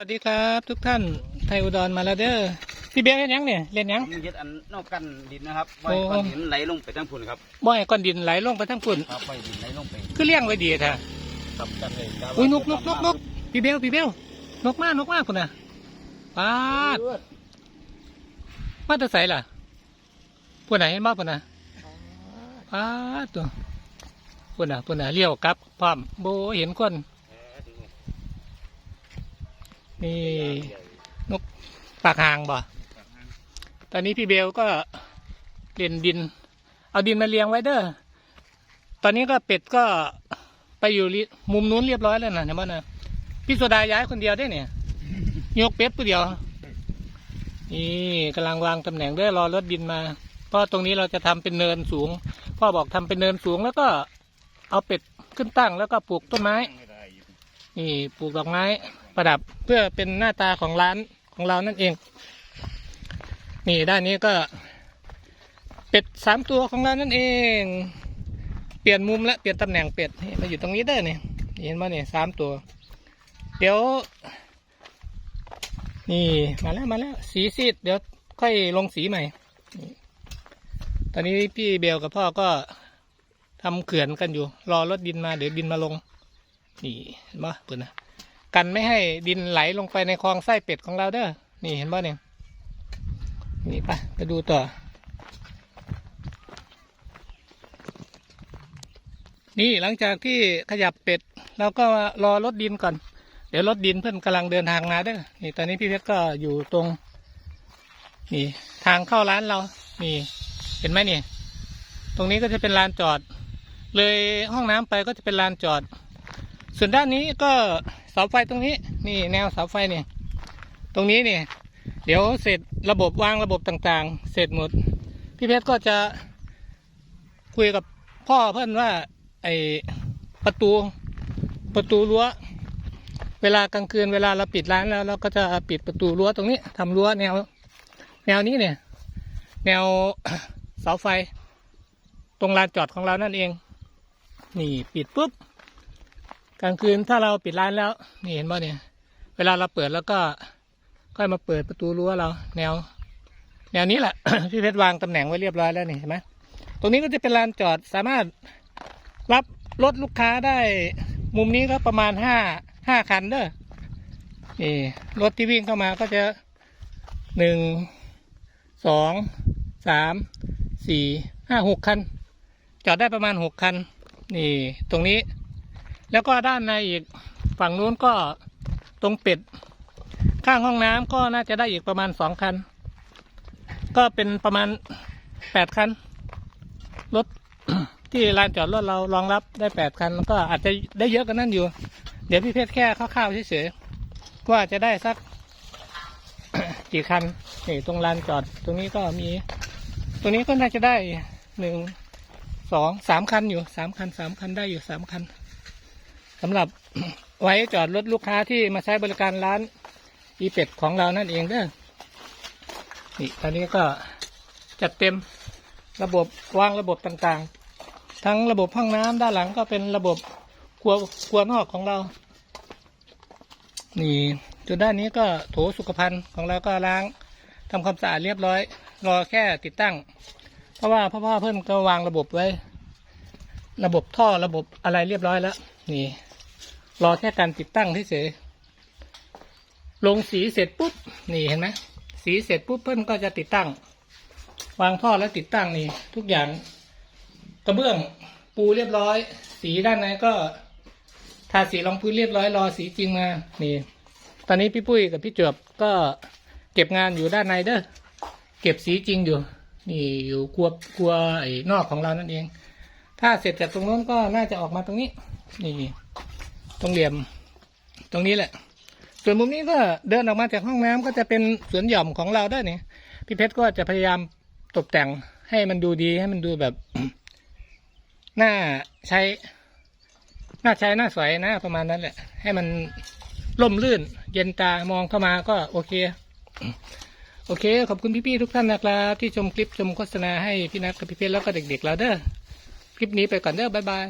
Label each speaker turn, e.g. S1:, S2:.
S1: สวัสดีครับทุกท่านไทยอุดรมาแล้วเด้อพี่เบี้ยเล่นยังเนี่ยเล่นยัง
S2: ผมเฮ็ดอันนอกกันดินนะครับ
S1: โอ้
S2: ไว้ก้อนดินไหลลงไปทั้งพุ่นครับ
S1: บ่อยก้อนดินไหลลงไปทั้งฝุ่น
S2: ครับไว้ดินไหลลงไป
S1: คือเลี้ยงไว้ดีแท้
S2: ครับกันเลยครับ
S1: อุ้ยนกนกนกนกพี่เบี้ยพี่เบี้ยนกมากนกมากคุณน่ะปาดมาแตะใสล่ะปุ่นไหนะเห็นบ้าปุ่นน่ะปาดตัวปุ่นน่ะปุ่นน่ะเลี้ยวกลับพร้อมโบเห็นคน นี่นกปากหางบ่ ตอนนี้พี่เบลก็เปลี่ยนดิน เอาดินมาเลี้ยงไว้เด้อ ตอนนี้ก็เป็ดก็ไปอยู่มุมนู้นเรียบร้อยแล้วนะเนี่ยมันนะพี่โซดาย้ายคนเดียวได้เนี่ยยกเป็ดผู้เดียว นี่กำลังวางตำแหน่งเด้อรอรถดินมา เพราะตรงนี้เราจะทำเป็นเนินสูง พ่อบอกทำเป็นเนินสูงแล้วก็เอาเป็ดขึ้นตั้งแล้วก็ปลูกต้นไม้ นี่ปลูกดอกไม้ ประดับเพื่อเป็นหน้าตาของร้านของเรานั่นเอง นี่ด้านนี้ก็ เป็ดสามตัวของเรานั่นเอง เปลี่ยนมุมและเปลี่ยนตำแหน่งเป็ดนี่มาอยู่ตรงนี้ได้เนี่ยเห็นไหมเนี่ยสามตัว เดี๋ยว นี่มาแล้วมาแล้วสีซีดเดี๋ยวค่อยลงสีใหม่ ตอนนี้พี่เบลกับพ่อก็ทำเขื่อนกันอยู่ รอรถดินมาเดี๋ยวดินมาลง นี่เห็นปะเปิดนะ กันไม่ให้ดินไหลลงไปในคลองไส้เป็ดของเราเด้อ นี่เห็นปะเนี่ยนี่ไปไปดูต่อ นี่หลังจากที่ขยับเป็ดเราก็รอรถดินก่อน เดี๋ยวรถดินเพื่อนกำลังเดินทางมาเด้อ นี่ตอนนี้พี่เพชรก็อยู่ตรง นี่ทางเข้าร้านเรา นี่ เห็นไหมนี่ ตรงนี้ก็จะเป็นลานจอด เลยห้องน้ำไปก็จะเป็นลานจอด ส่วนด้านนี้ก็ เสาไฟตรงนี้ นี่แนวเสาไฟเนี่ยตรงนี้เนี่ยเดี๋ยวเสร็จระบบวางระบบต่างๆ เสร็จหมด พี่เพชรก็จะคุยกับพ่อเพื่อนว่าไอประตูประตูรั้ว เวลากลางคืนเวลาเราปิดร้านแล้วเราก็จะปิดประตูรั้วตรงนี้ทำรั้วแนว แนวนี้เนี่ย แนวเสาไฟ ตรงลานจอดของเรานั่นเอง นี่ปิดปุ๊บ กลางคืนถ้าเราปิดร้านแล้ว นี่เห็นป่เนี่ย เวลาเราเปิดแล้วก็ค่อยมาเปิดประตูรั้วเรา แนว แนวนี้แหละ พี่เพชรวางตำแหน่งไว้เรียบร้อยแล้วนี่เห็นไหมตรงนี้ก็จะเป็นลานจอดสามารถรับรถลูกค้าได้ มุมนี้ก็ประมาณห้าห้าคันเด้อนี่รถที่วิ่งเข้ามาก็จะหนึ่งสองสามสี่ห้าหกคัน จอดได้ประมาณหกคัน นี่ ตรงนี้ แล้วก็ด้านในอีกฝั่งนู้นก็ตรงเป็ด ข้างห้องน้ำก็น่าจะได้อีกประมาณสองคัน ก็เป็นประมาณแปดคัน รถที่ลานจอดรถเรารองรับได้แปดคันแล้วก็อาจจะได้เยอะกันนั่นอยู่ เดี๋ยวพี่เพชรแค่คร่าวๆเฉยๆว่าจะได้สักกี่คันนี่ตรงลานจอดตรงนี้ก็มี ตรงนี้ก็น่าจะได้หนึ่งสองสามคันอยู่สามคันสามคันได้อยู่สามคัน สำหรับไว้จอดรถลูกค้าที่มาใช้บริการร้านอีเป็ดของเรานั่นเองเด้อนี่ตอนนี้ก็จัดเต็มระบบวางระบบต่างๆ ทั้งระบบห้องน้ำด้านหลังก็เป็นระบบครัวครัวนอกของเรา นี่จุดด้านนี้ก็โถสุขภัณฑ์ของเราก็ล้างทำความสะอาดเรียบร้อย รอแค่ติดตั้ง เพราะว่าพ่อพ่อเพิ่นก็วางระบบไว้ ระบบท่อระบบอะไรเรียบร้อยแล้ว นี่ รอแค่การติดตั้งเฉยๆลงสีเสร็จปุ๊บ นี่เห็นไหมสีเสร็จปุ๊บเพื่อนก็จะติดตั้ง วางท่อแล้วติดตั้งนี่ ทุกอย่าง กระเบื้องปูเรียบร้อย สีด้านในก็ทาสีรองพื้นเรียบร้อยรอสีจริงมา นี่ ตอนนี้พี่ปุ้ยกับพี่เจือบก็เก็บงานอยู่ด้านในเด้อ เก็บสีจริงอยู่ นี่อยู่ครัวครัวไอ้นอกของเรานั่นเอง ถ้าเสร็จจากตรงนู้นก็น่าจะออกมาตรงนี้ นี่ ตรงเหลี่ยม ตรงนี้แหละ ส่วนมุมนี้ก็เดินออกมาจากห้องน้ำก็จะเป็นสวนหย่อมของเราได้เนี่ยพี่เพชรก็จะพยายามตกแต่งให้มันดูดีให้มันดูแบบน่าใช้น่าใช้น่าสวยนะประมาณนั้นแหละ ให้มันร่มรื่น เย็นตามองเข้ามาก็โอเค โอเค ขอบคุณพี่ๆทุกท่านนะครับ ที่ชมคลิปชมโฆษณาให้พี่นัทกับพี่เพชรแล้วก็เด็กๆเราเด้อคลิปนี้ไปก่อนเด้อบ๊ายบาย